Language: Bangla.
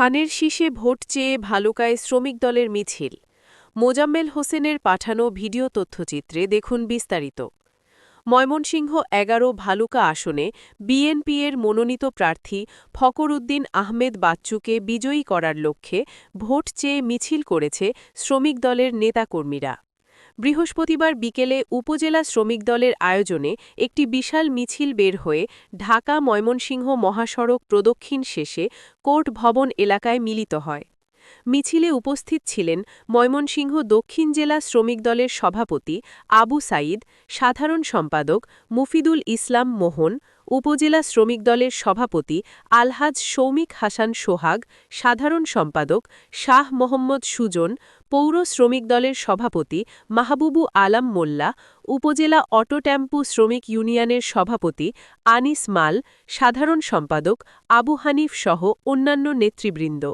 ধানের শীষে ভোট চেয়ে ভালুকায় শ্রমিক দলের মিছিল। মোজাম্মেল হোসেনের পাঠানো ভিডিও তথ্যচিত্রে দেখুন বিস্তারিত। ময়মনসিংহ এগারো ভালুকা আসনে বিএনপিএর মনোনীত প্রার্থী ফকর উদ্দিন আহমেদ বাচ্চুকে বিজয়ী করার লক্ষ্যে ভোট চেয়ে মিছিল করেছে শ্রমিক দলের নেতাকর্মীরা। বৃহস্পতিবার বিকেলে উপজেলা শ্রমিক দলের আয়োজনে একটি বিশাল মিছিল বের হয়ে ঢাকা ময়মনসিংহ মহাসড়ক প্রদক্ষিণ শেষে কোর্ট ভবন এলাকায় মিলিত হয়। মিছিলে উপস্থিত ছিলেন ময়মনসিংহ দক্ষিণ জেলা শ্রমিক দলের সভাপতি আবু সাইদ সাধারণ সম্পাদক মুফিদুল ইসলাম মোহন, উপজেলা শ্রমিক দলের সভাপতি আলহাজ সৌমিক হাসান সোহাগ, সাধারণ সম্পাদক শাহ মোহাম্মদ সুজন, পৌর শ্রমিক দলের সভাপতি মাহবুবু আলাম মোল্লা, উপজেলা অটো টেম্পু শ্রমিক ইউনিয়নের সভাপতি আনিস মাল, সাধারণ সম্পাদক আবু হানিফ সহ অন্যান্য নেতৃবৃন্দ।